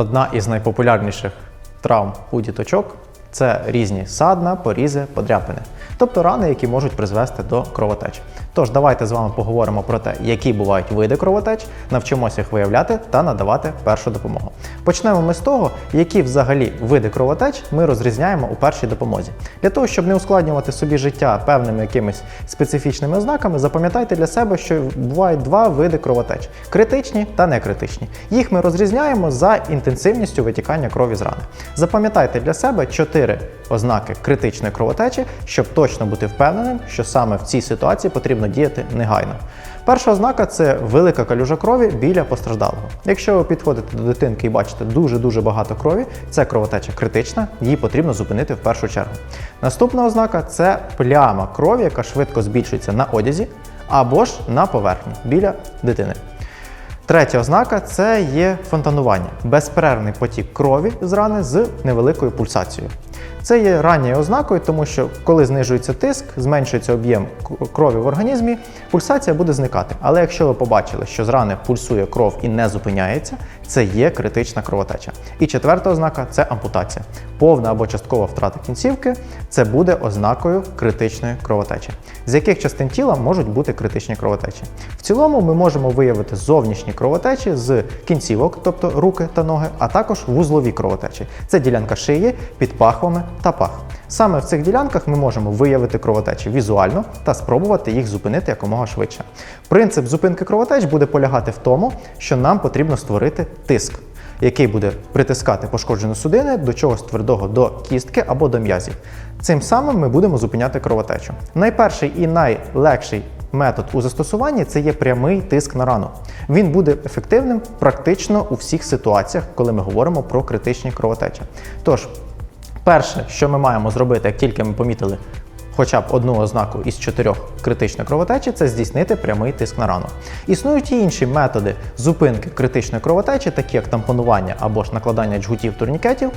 Одна із найпопулярніших травм у діточок це різні садна, порізи, подряпини, тобто рани, які можуть призвести до кровотеч. Тож давайте з вами поговоримо про те, які бувають види кровотеч, навчимося їх виявляти та надавати першу допомогу. Почнемо ми з того, які взагалі види кровотеч ми розрізняємо у першій допомозі. Для того, щоб не ускладнювати собі життя певними якимись специфічними ознаками, запам'ятайте для себе, що бувають два види кровотеч: критичні та некритичні. Їх ми розрізняємо за інтенсивністю витікання крові з рани. Запам'ятайте для себе чотири ознаки критичної кровотечі, щоб точно бути впевненим, що саме в цій ситуації потрібно діяти негайно. Перша ознака це велика калюжа крові біля постраждалого. Якщо ви підходите до дитинки і бачите дуже-дуже багато крові, це кровотеча критична, її потрібно зупинити в першу чергу. Наступна ознака це пляма крові, яка швидко збільшується на одязі або ж на поверхні біля дитини. Третя ознака це є фонтанування, безперервний потік крові з рани з невеликою пульсацією. Це є ранньою ознакою, тому що коли знижується тиск, зменшується об'єм крові в організмі, пульсація буде зникати. Але якщо ви побачили, що з рани пульсує кров і не зупиняється, це є критична кровотеча. І четверта ознака це ампутація. Повна або часткова втрата кінцівки це буде ознакою критичної кровотечі. З яких частин тіла можуть бути критичні кровотечі? В цілому ми можемо виявити зовнішні кровотечі з кінцівок, тобто руки та ноги, а також вузлові кровотечі. Це ділянка шиї, під пахвами та пах. Саме в цих ділянках ми можемо виявити кровотечі візуально та спробувати їх зупинити якомога швидше. Принцип зупинки кровотеч буде полягати в тому, що нам потрібно створити тиск, який буде притискати пошкоджену судини до чогось твердого до кістки або до м'язів. Цим самим ми будемо зупиняти кровотечу. Найперший і найлегший метод у застосуванні це є прямий тиск на рану. Він буде ефективним практично у всіх ситуаціях, коли ми говоримо про критичні кровотечі. Тож, Перше, що ми маємо зробити, як тільки ми помітили хоча б одну ознаку із чотирьох критичної кровотечі, це здійснити прямий тиск на рану. Існують і інші методи зупинки критичної кровотечі, такі як тампонування або ж накладання джгутів турнікетів.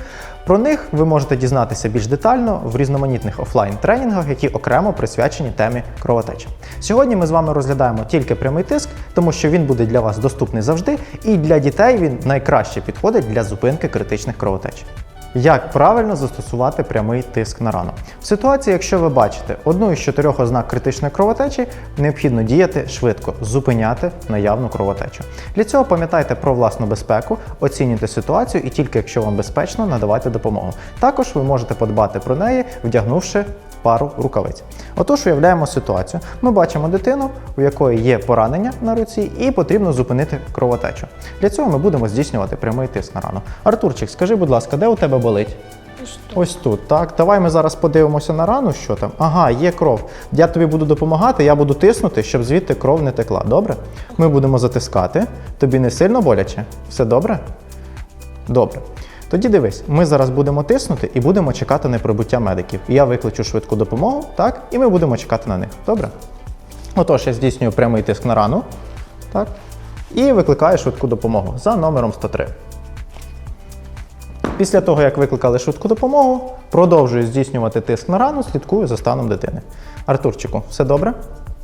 Про них ви можете дізнатися більш детально в різноманітних офлайн-тренінгах, які окремо присвячені темі кровотечі. Сьогодні ми з вами розглядаємо тільки прямий тиск, тому що він буде для вас доступний завжди, і для дітей він найкраще підходить для зупинки критичних кровотеч. Як правильно застосувати прямий тиск на рану? В ситуації, якщо ви бачите одну із чотирьох ознак критичної кровотечі, необхідно діяти швидко, зупиняти наявну кровотечу. Для цього пам'ятайте про власну безпеку, оцінюйте ситуацію і тільки якщо вам безпечно, надавайте допомогу. Також ви можете подбати про неї, вдягнувши пару рукавиць. Отож, уявляємо ситуацію. Ми бачимо дитину, у якої є поранення на руці, і потрібно зупинити кровотечу. Для цього ми будемо здійснювати прямий тиск на рану. Артурчик, скажи, будь ласка, де у тебе болить? Ось тут, так. Давай ми зараз подивимося на рану, що там. Ага, є кров. Я тобі буду допомагати, я буду тиснути, щоб звідти кров не текла. Добре? Ми будемо затискати. Тобі не сильно боляче? Все добре? Добре. Тоді дивись, ми зараз будемо тиснути і будемо чекати на прибуття медиків. Я викличу швидку допомогу, так, і ми будемо чекати на них. Добре? Отож, я здійснюю прямий тиск на рану. Так. І викликаю швидку допомогу за номером 103. Після того, як викликали швидку допомогу, продовжую здійснювати тиск на рану, слідкую за станом дитини. Артурчику, все добре?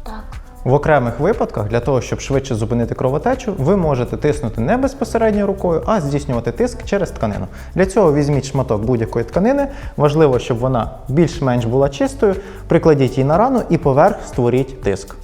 Так. В окремих випадках для того, щоб швидше зупинити кровотечу, ви можете тиснути не безпосередньо рукою, а здійснювати тиск через тканину. Для цього візьміть шматок будь-якої тканини. Важливо, щоб вона більш-менш була чистою. Прикладіть її на рану і поверх створіть тиск.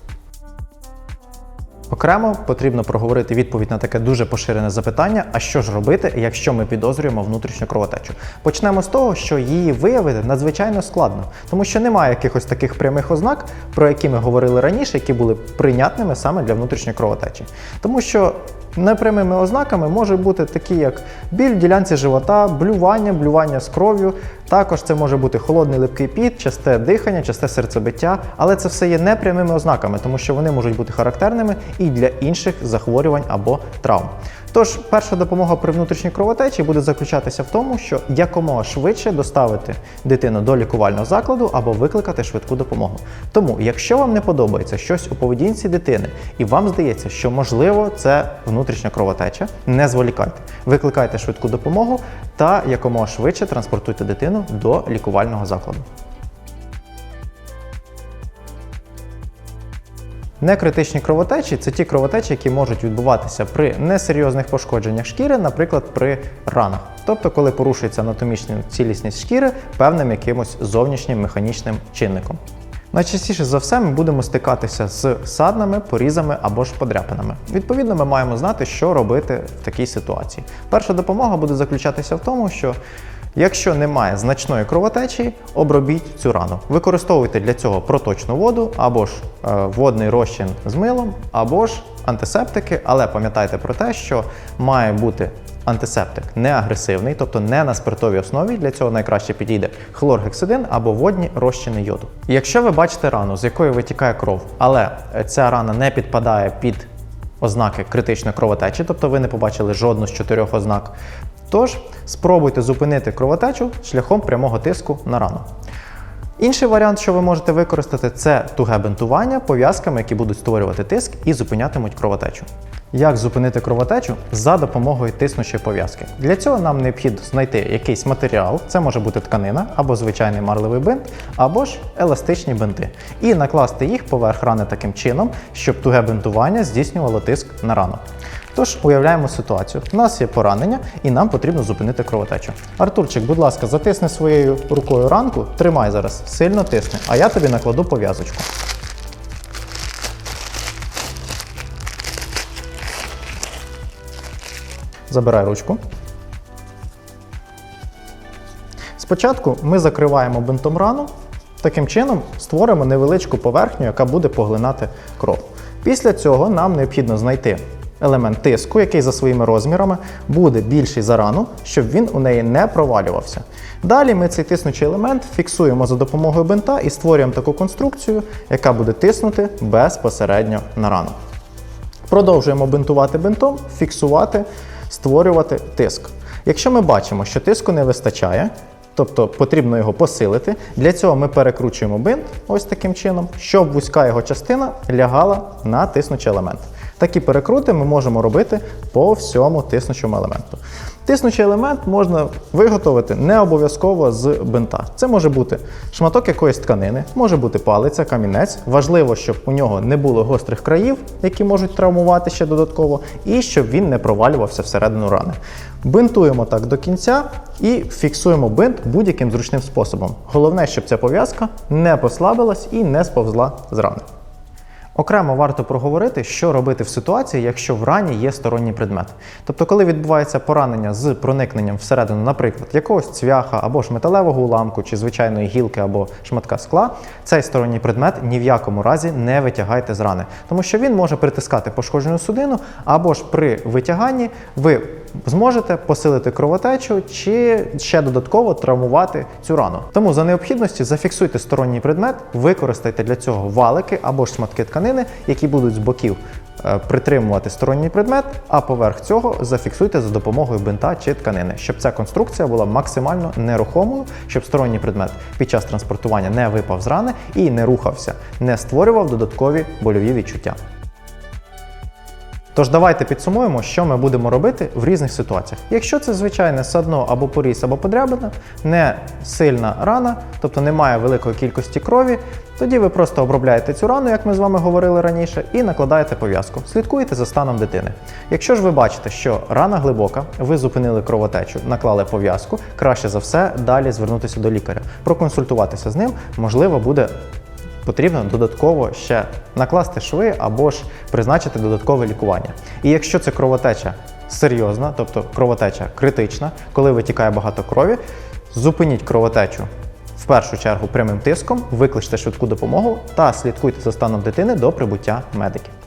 Окремо потрібно проговорити відповідь на таке дуже поширене запитання: а що ж робити, якщо ми підозрюємо внутрішню кровотечу? Почнемо з того, що її виявити надзвичайно складно, тому що немає якихось таких прямих ознак, про які ми говорили раніше, які були прийнятними саме для внутрішньої кровотечі. Тому що непрямими ознаками можуть бути такі, як біль в ділянці живота, блювання, блювання з кров'ю. Також це може бути холодний липкий піт, часте дихання, часте серцебиття, але це все є непрямими ознаками, тому що вони можуть бути характерними і для інших захворювань або травм. Тож, перша допомога при внутрішній кровотечі буде заключатися в тому, що якомога швидше доставити дитину до лікувального закладу або викликати швидку допомогу. Тому, якщо вам не подобається щось у поведінці дитини, і вам здається, що можливо це внутрішня кровотеча, не зволікайте. Викликайте швидку допомогу та якомога швидше транспортуйте дитину до лікувального закладу. Некритичні кровотечі це ті кровотечі, які можуть відбуватися при несерйозних пошкодженнях шкіри, наприклад, при ранах. Тобто, коли порушується анатомічна цілісність шкіри певним якимось зовнішнім механічним чинником. Найчастіше за все ми будемо стикатися з саднами, порізами або ж подряпинами. Відповідно, ми маємо знати, що робити в такій ситуації. Перша допомога буде заключатися в тому, що якщо немає значної кровотечі, обробіть цю рану. Використовуйте для цього проточну воду або ж е, водний розчин з милом, або ж антисептики, але пам'ятайте про те, що має бути антисептик не агресивний, тобто не на спиртовій основі. Для цього найкраще підійде хлоргексидин або водні розчини йоду. Якщо ви бачите рану, з якої витікає кров, але ця рана не підпадає під ознаки критичної кровотечі, тобто ви не побачили жодну з чотирьох ознак, тож спробуйте зупинити кровотечу шляхом прямого тиску на рану. Інший варіант, що ви можете використати, це туге бинтування пов'язками, які будуть створювати тиск і зупинятимуть кровотечу. Як зупинити кровотечу за допомогою тиснучої пов'язки? Для цього нам необхідно знайти якийсь матеріал, це може бути тканина або звичайний марливий бинт, або ж еластичні бинти, і накласти їх поверх рани таким чином, щоб туге бинтування здійснювало тиск на рану. Тож уявляємо ситуацію. У нас є поранення, і нам потрібно зупинити кровотечу. Артурчик, будь ласка, затисни своєю рукою ранку, тримай зараз, сильно тисни, а я тобі накладу пов'язочку. Забирай ручку. Спочатку ми закриваємо бинтом рану, таким чином створимо невеличку поверхню, яка буде поглинати кров. Після цього нам необхідно знайти елемент тиску, який за своїми розмірами буде більший за рану, щоб він у неї не провалювався. Далі ми цей тиснучий елемент фіксуємо за допомогою бинта і створюємо таку конструкцію, яка буде тиснути безпосередньо на рану. Продовжуємо бинтувати бинтом, фіксувати, створювати тиск. Якщо ми бачимо, що тиску не вистачає, тобто потрібно його посилити, для цього ми перекручуємо бинт ось таким чином, щоб вузька його частина лягала на тиснучий елемент. Такі перекрути ми можемо робити по всьому тиснучому елементу. Тиснучий елемент можна виготовити не обов'язково з бинта. Це може бути шматок якоїсь тканини, може бути палиця, камінець. Важливо, щоб у нього не було гострих країв, які можуть травмувати ще додатково, і щоб він не провалювався всередину рани. Бинтуємо так до кінця і фіксуємо бинт будь-яким зручним способом. Головне, щоб ця пов'язка не послабилась і не сповзла з рани. Окремо варто проговорити, що робити в ситуації, якщо в рані є сторонній предмет. Тобто, коли відбувається поранення з проникненням всередину, наприклад, якогось цвяха або ж металевого уламку, чи звичайної гілки або шматка скла, цей сторонній предмет ні в якому разі не витягайте з рани, тому що він може притискати пошкоджену судину, або ж при витяганні ви зможете посилити кровотечу чи ще додатково травмувати цю рану. Тому за необхідності зафіксуйте сторонній предмет, використайте для цього валики або ж шматки тканини, які будуть з боків е, притримувати сторонній предмет, а поверх цього зафіксуйте за допомогою бинта чи тканини, щоб ця конструкція була максимально нерухомою, щоб сторонній предмет під час транспортування не випав з рани і не рухався, не створював додаткові больові відчуття. Тож давайте підсумуємо, що ми будемо робити в різних ситуаціях. Якщо це звичайне садно або поріз, або подрябина, не сильна рана, тобто немає великої кількості крові, тоді ви просто обробляєте цю рану, як ми з вами говорили раніше, і накладаєте пов'язку. Слідкуєте за станом дитини. Якщо ж ви бачите, що рана глибока, ви зупинили кровотечу, наклали пов'язку, краще за все далі звернутися до лікаря, проконсультуватися з ним, можливо, буде потрібно додатково ще накласти шви або ж призначити додаткове лікування. І якщо це кровотеча серйозна, тобто кровотеча критична, коли витікає багато крові, зупиніть кровотечу. В першу чергу прямим тиском, викличте швидку допомогу та слідкуйте за станом дитини до прибуття медиків.